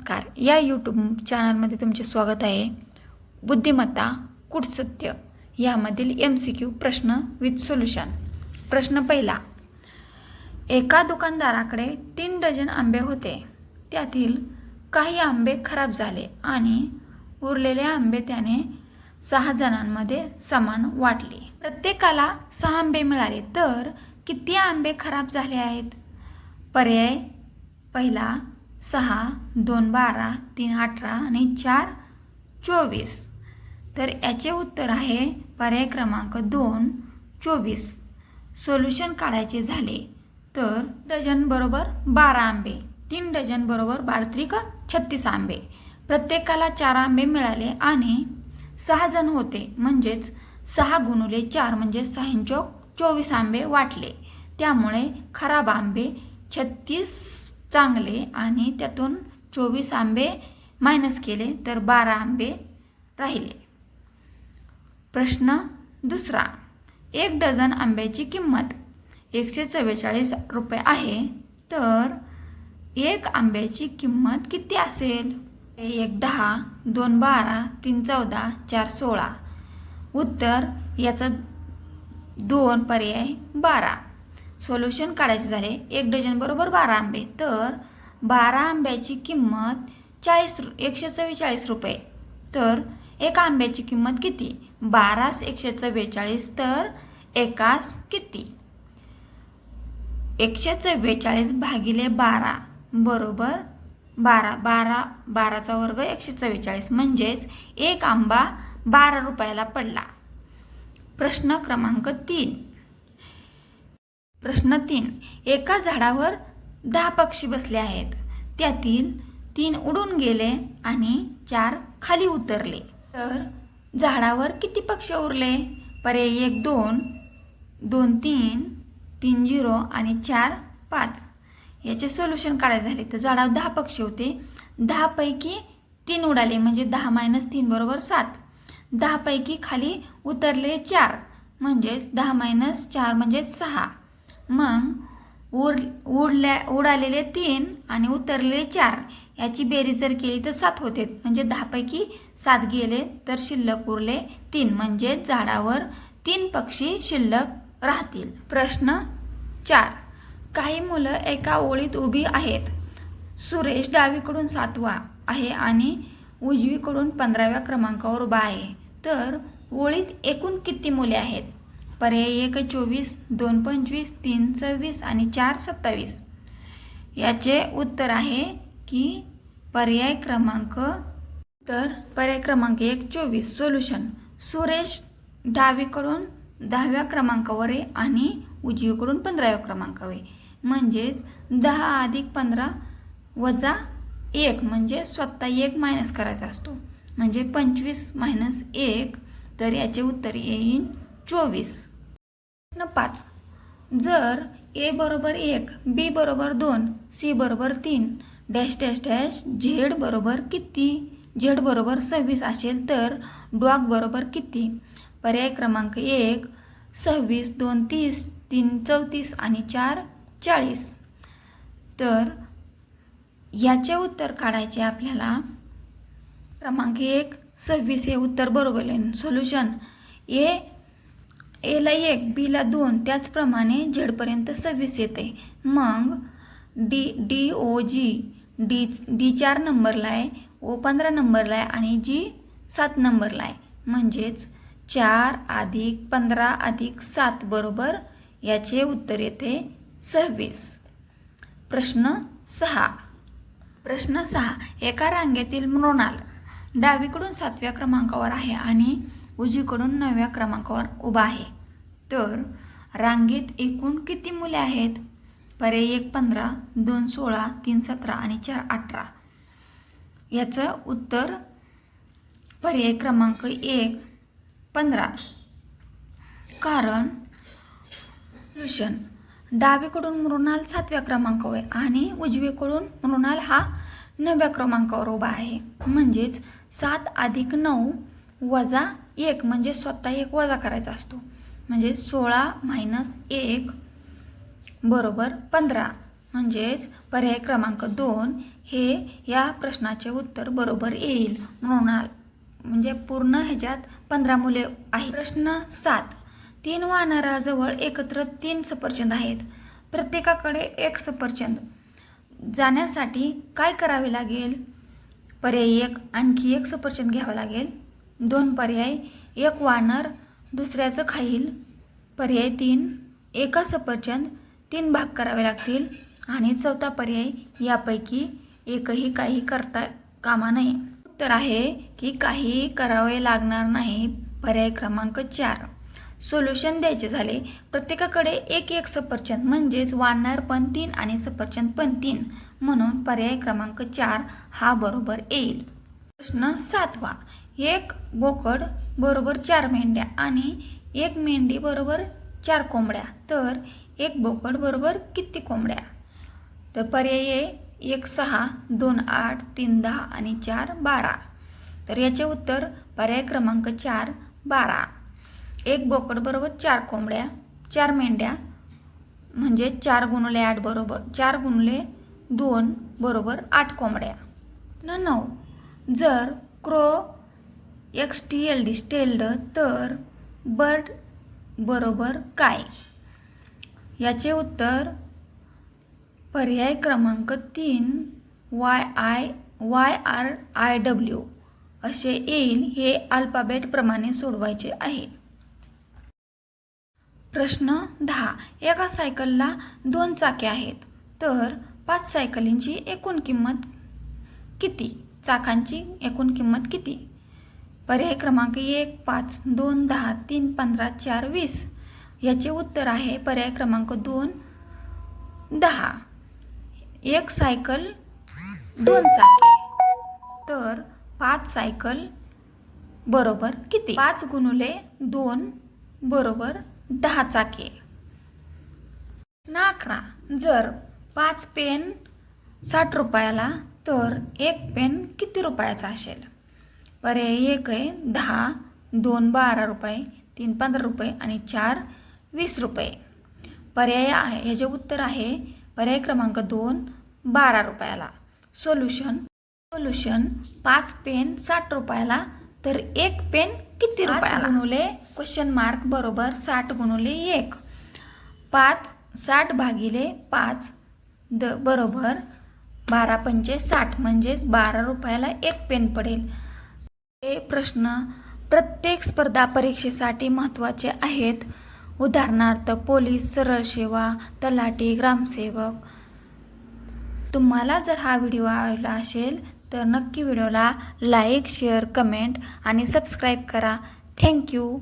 नमस्कार. या यूट्यूब चॅनलमध्ये तुमचे स्वागत आहे. बुद्धिमत्ता कुटसत्य यामधील एम सी क्यू प्रश्न विथ सोल्युशन प्रश्न पहिला. एका दुकानदाराकडे तीन डझन आंबे होते. त्यातील काही आंबे खराब झाले आणि उरलेले आंबे त्याने सहा जणांमध्ये समान वाटले. प्रत्येकाला सहा आंबे मिळाले तर किती आंबे खराब झाले आहेत? पर्याय पहिला सहा दोन बारा तीन अठरा आणि चार चोवीस. तर याचे उत्तर आहे पर्याय क्रमांक दोन चोवीस. सोल्युशन काढायचे झाले तर डझन बरोबर बारा आंबे तीन डझन बरोबर बारत्रिक छत्तीस आंबे. प्रत्येकाला चार आंबे मिळाले आणि सहा जण होते म्हणजेच सहा गुणुले चार म्हणजे सहा चोवीस आंबे वाटले. त्यामुळे खराब आंबे छत्तीस चांगले आणि त्यातून चोवीस आंबे मायनस केले तर बारा आंबे राहिले. प्रश्न दुसरा एक डझन आंब्याची किंमत एकशे चव्वेचाळीस रुपये आहे तर एक आंब्याची किंमत किती असेल? एक दहा दोन बारा तीन चौदा चार सोळा. उत्तर याचा दोन पर्याय बारा. सोल्युशन काढायचे झाले. एक डझन बरोबर बारा आंबे. तर बारा आंब्याची किंमत चाळीस रु एकशे चव्वेचाळीस रुपये. तर एका आंब्याची किंमत किती? बारास एकशे चव्वेचाळीस तर एकास किती? एकशे चव्वेचाळीस भागिले बारा बरोबर बारा बारा बाराचा वर्ग एकशे चव्वेचाळीस. म्हणजेच एक आंबा बारा रुपयाला पडला. प्रश्न क्रमांक तीन. प्रश्न तीन. एका झाडावर दहा पक्षी बसले आहेत. त्यातील तीन उडून गेले आणि चार खाली उतरले. तर झाडावर किती पक्षी उरले? पर्याय एक दोन. दोन तीन. तीन झिरो आणि चार पाच. याचे सोल्युशन काढायचे झाले. तर झाडावर दहा पक्षी होते. दहापैकी तीन उडाले म्हणजे दहा मायनस तीन बरोबर सात. दहापैकी खाली उतरले चार म्हणजेच दहा मायनस चार म्हणजेच सहा. मग उर उडल्या उडालेले तीन आणि उतरलेले चार याची बेरीज जर केली तर सात होते. म्हणजे दहापैकी सात गेले तर शिल्लक उरले तीन. म्हणजे झाडावर तीन पक्षी शिल्लक राहतील. प्रश्न चार. काही मुलं एका ओळीत उभी आहेत. सुरेश डावीकडून सातवा आहे आणि उजवीकडून पंधराव्या क्रमांकावर उभा आहे. तर ओळीत एकूण किती मुले आहेत? पर्याय एक चोवीस दोन पंचवीस तीन सव्वीस आणि चार सत्तावीस. याचे उत्तर आहे की पर्याय क्रमांक तर पर्याय क्रमांक एक चोवीस. सोल्युशन सुरेश डावीकडून दहाव्या क्रमांकावर आहे आणि उजवीकडून पंधराव्या क्रमांकावर आहे. म्हणजेच दहा अधिक पंधरा वजा एक म्हणजे स्वतः एक मायनस करायचा असतो. म्हणजे पंचवीस मायनस एक तर याचे उत्तर येईल चोवीस. प्रश्न पाच. जर ए बरोबर एक बी बरोबर दोन सी बरोबर तीन डॅश डॅश डॅश झेड बरोबर किती झेड बरोबर सव्वीस असेल तर डॉग बरोबर किती? पर्याय क्रमांक एक सव्वीस दोन तीस तीन चौतीस आणि चार चाळीस. तर याचे उत्तर काढायचे आपल्याला. क्रमांक एक सव्वीस हे उत्तर बरोबर सोल्युशन ए एला एक बीला दोन त्याचप्रमाणे झेडपर्यंत सव्वीस येते. मग D D O G D D चार नंबरला आहे ओ पंधरा नंबरला आहे आणि जी सात नंबरला आहे. म्हणजेच चार अधिक पंधरा अधिक सात बरोबर याचे उत्तर येते सव्वीस. प्रश्न सहा. प्रश्न सहा. एका रांगेतील मृणाल डावीकडून सातव्या क्रमांकावर आहे आणि उजवीकडून नवव्या क्रमांकावर उभा आहे. तर रांगेत एकूण किती मुले आहेत? पर्याय एक पंधरा दोन सोळा तीन सतरा आणि चार अठरा. याचं उत्तर पर्याय क्रमांक एक पंधरा. कारण सोल्युशन डावीकडून मृणाल सातव्या क्रमांकावर आहे आणि उजवीकडून मृणाल हा नवव्या क्रमांकावर उभा आहे. म्हणजेच सात अधिक नऊ वजा एक म्हणजे स्वतः एक वजा करायचा असतो. म्हणजे सोळा मायनस एक बरोबर पंधरा. म्हणजेच पर्याय क्रमांक दोन हे या प्रश्नाचे उत्तर बरोबर येईल म्हणून म्हणजे पूर्ण ह्याच्यात पंधरा मुले आहेत. प्रश्न सात. तीन वानराजवळ एकत्र तीन सफरचंद आहेत. प्रत्येकाकडे एक सफरचंद. जाण्यासाठी काय करावे लागेल? पर्याय एक आणखी एक सफरचंद घ्यावं लागेल. दोन पर्याय. एक वानर दुसऱ्याचं खाईल. पर्याय तीन एका सफरचंद तीन भाग करावे लागतील. आणि चौथा पर्याय यापैकी एकही काही करता कामा नये. उत्तर आहे की काही करावे लागणार नाही. पर्याय क्रमांक चार. सोल्युशन द्यायचे झाले. प्रत्येकाकडे एक एक सफरचंद म्हणजेच वानर पण तीन आणि सफरचंद पण तीन. म्हणून पर्याय क्रमांक चार हा बरोबर येईल. प्रश्न सातवा. एक बोकड बरोबर चार मेंढ्या आणि एक मेंढी बरोबर चार कोंबड्या. तर एक बोकड बरोबर किती कोंबड्या? तर पर्याय आहे एक सहा दोन आठ तीन दहा आणि चार बारा. तर याचे उत्तर पर्याय क्रमांक चार बारा. एक बोकड बरोबर चार कोंबड्या चार मेंढ्या म्हणजे चार गुणुले आठ बरोबर चार गुणुले दोन बरोबर आठ कोंबड्या. न नऊ. जर crow X T L D stealth तर बर्ड बरोबर काय? याचे उत्तर पर्याय क्रमांक तीन Y I Y R I W असे येईल हे अल्फाबेटप्रमाणे सोडवायचे आहे. प्रश्न दहा. एका सायकलला दोन चाके आहेत. तर पाच सायकलींची एकूण किंमत किती? चाकांची एकूण किंमत किती? पर्याय क्रमांक एक पाच दोन दहा तीन पंधरा चार वीस याचे उत्तर आहे. पर्याय क्रमांक दोन दहा. एक सायकल दोन चाके. तर पाच सायकल बरोबर किती? पाच गुणुले दोन बरोबर दहा चाके. ना अकरा जर पाच पेन साठ रुपयाला तर एक पेन किती रुपयाचा असेल? पर्याय एक आहे. दहा दोन बारा रुपये तीन पंधरा रुपये आणि चार वीस रुपये. पर्याय आहे. ह्याचे उत्तर आहे पर्याय क्रमांक दोन बारा रुपयाला. सोल्युशन सोल्युशन पाच पेन साठ रुपयाला तर एक पेन किती रुपयाला? गुणुले क्वेश्चन मार्क बरोबर साठ गुणुले एक. पाच साठ भागिले पाच द बरोबर बारा पंचे साठ म्हणजेच बारा रुपयाला एक पेन पडेल. हे प्रश्न प्रत्येक स्पर्धा परीक्षेसाठी महत्त्वाचे आहेत. उदाहरणार्थ पोलीस सरळ सेवा तलाठी ग्रामसेवक. तुम्हाला जर हा व्हिडिओ आवडला असेल तर नक्की व्हिडिओला लाईक शेअर कमेंट आणि सबस्क्राईब करा. Thank you.